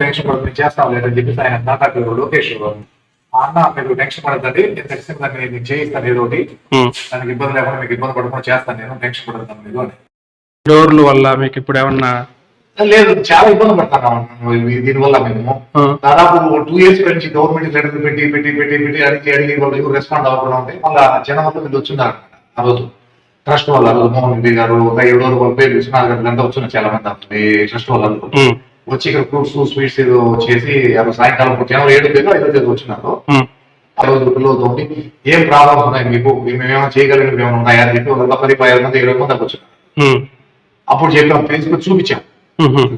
Tension పడుతుంది చేస్తాం లేదని చెప్పేసి ఆయన నాటక లోకేష్ ఆ అన్న మీరు టెన్షన్ పడద్దండి నేను ఖచ్చితంగా దాన్ని మీకు చేయిస్తాను ఏదో ఒకటి. దానికి ఇబ్బంది లేకుండా మీకు ఇబ్బంది పడకుండా చేస్తాను నేను టెన్షన్ పడతాను మీరు అని. డోర్ల వల్ల మీకు ఇప్పుడు ఏమన్నా లేదు చాలా ఇబ్బంది పడతాను దీనివల్ల మేము. ఆ, దాదాపు టూ ఇయర్స్ నుంచి గవర్నమెంట్ లెటర్ పెట్టి పెట్టి పెట్టి పెట్టి అడిగి అడిగి వాళ్ళు ఎవరు రెస్పాండ్ అవ్వకుండా ఉంటే మళ్ళీ జనం అంతా వీళ్ళు వచ్చిన్నారు ఆ రోజు. ట్రస్ట్ వాళ్ళు మోహన్ రెడ్డి గారు ఒక ఏడు రోజులు వాళ్ళ పేరు విశ్వనాథ్ గారు అంతా వచ్చిన చాలా మంది ట్రస్ట్ వాళ్ళు వచ్చి ఇక్కడ ఫ్రూట్స్ స్వీట్స్ ఏదో చేసి సాయంకాలం జనం ఏడు తేదీ ఐదో తేదీ వచ్చినారు. ఆ రోజు ఉండి ఏం ప్రాబ్లమ్స్ ఉన్నాయి మీకు? మేమేమైనా చేయగలిగినవి ఏమైనా ఉన్నాయా అని చెప్పి పది పది మంది ఇరవై మంది దాకా ఉమ్, అప్పుడు చెప్పాం ఫేస్బుక్ చూపించాం.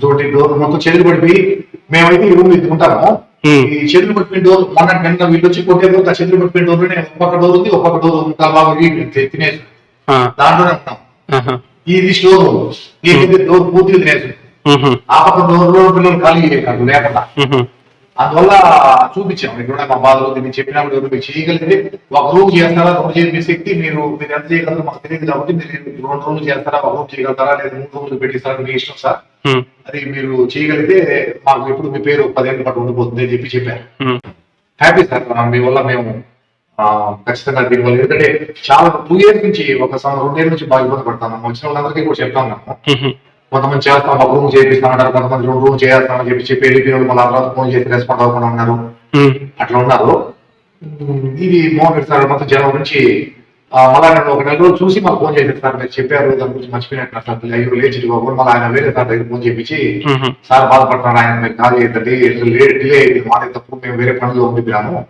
తోటి డోర్ మొత్తం చెదులు పడిపోయి మేమైతే ఈ రూమ్ ఉంటాము ఈ చెదులు పడిపోయిన డోర్ మొన్న నిన్న వీళ్ళు వచ్చి కొట్టే రోజు ఆ చెదులు పడిపోయిన డోర్లోనే ఒక పక్క డోర్ ఉంది. ఒక పక్క డోర్ ఉంది తి- తినేసి దాంట్లోనే ఉంటాం. ఇది స్టోర్ రూమ్. ఈ డోర్ పూర్తిగా తినేసి ఆ పక్క డోర్లో పిల్లలు ఖాళీ చేయకండి లేకుండా. అందువల్ల చూపించాం. ఇక్కడ మా బాధలు దీన్ని చెప్పినప్పుడు మీరు చేయగలిగితే ఒక రూమ్ చేస్తారా రెండు చేసి శక్తి మీరు మీరు ఎంత చేయగలరు మాకు తెలియదు కాబట్టి మీరు రెండు రూమ్లు చేస్తారా ఒక రూమ్ చేయగలుగుతారా లేదా మూడు రూమ్లు పెట్టిస్తారా మీ ఇష్టం సార్. అది మీరు చేయగలిగితే మాకు ఎప్పుడు మీ పేరు పదేళ్ళ పాటు ఉండిపోతుంది అని చెప్పి చెప్పారు. హ్యాపీ సార్ మీ వల్ల మేము ఖచ్చితంగా దీనివల్ల ఎందుకంటే చాలా టూ ఇయర్స్ నుంచి ఒక సంవత్సరం రెండేళ్ళ నుంచి బాగా ఇబ్బంది పడతాను. వచ్చిన వాళ్ళందరికీ కూడా చెప్తా ఉన్నాము కొంతమంది చేస్తాం ఒక రూమ్ చేపిస్తామంటారు కొంతమంది రెండు రూమ్ చేస్తామని చెప్పి చెప్పి వెళ్ళిపోయిన వాళ్ళు మళ్ళీ తర్వాత ఫోన్ చేసి రెస్పాండ్ అవ్వకుండా ఉన్నారు. అట్లా ఉన్నారు. ఇది మోహన్ సార్ మొత్తం జనం నుంచి మళ్ళా నేను ఒక నెల రోజులు చూసి మాకు ఫోన్ సార్ మీరు చెప్పారు దాని గురించి మర్చిపోయినట్టు అయ్యో లేచి బాబు మళ్ళీ ఆయన వేరే సార్ దగ్గర ఫోన్ చేపించి ఉమ్, సార్ బాధపడుతున్నారు ఆయన? మీరు కాల్ చేయద్దండి డిలే అయింది మాట తప్పు మేము వేరే పనులు ఉండిపోయినాము.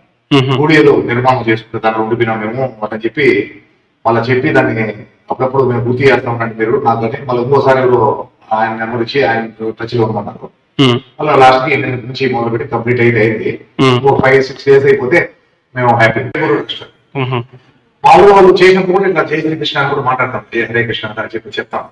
గుడి ఏదో నిర్మాణం చేసుకుంటే దాన్ని ఉండిపోయినాం మేము అని చెప్పి వాళ్ళ చెప్పి దాన్ని అప్పుడప్పుడు మేము గుర్తు చేస్తా ఉండండి మీరు. నాకు మళ్ళీ ఇంకోసారి ఆయన నెంబర్ ఇచ్చి ఆయన టచ్లో ఉమ్, మళ్ళీ లాస్ట్కి ఎన్ని నుంచి మొదలు పెట్టి కంప్లీట్ అయితే అయింది. ఇంకో ఫైవ్ సిక్స్ డేస్ అయిపోతే మేము హ్యాపీ ఉమ్, మామూలు వాళ్ళు చేసినప్పుడు కూడా ఇట్లా జై శ్రీ కృష్ణ అని కూడా మాట్లాడతాం. జై హరే కృష్ణ అని చెప్పి చెప్తాం.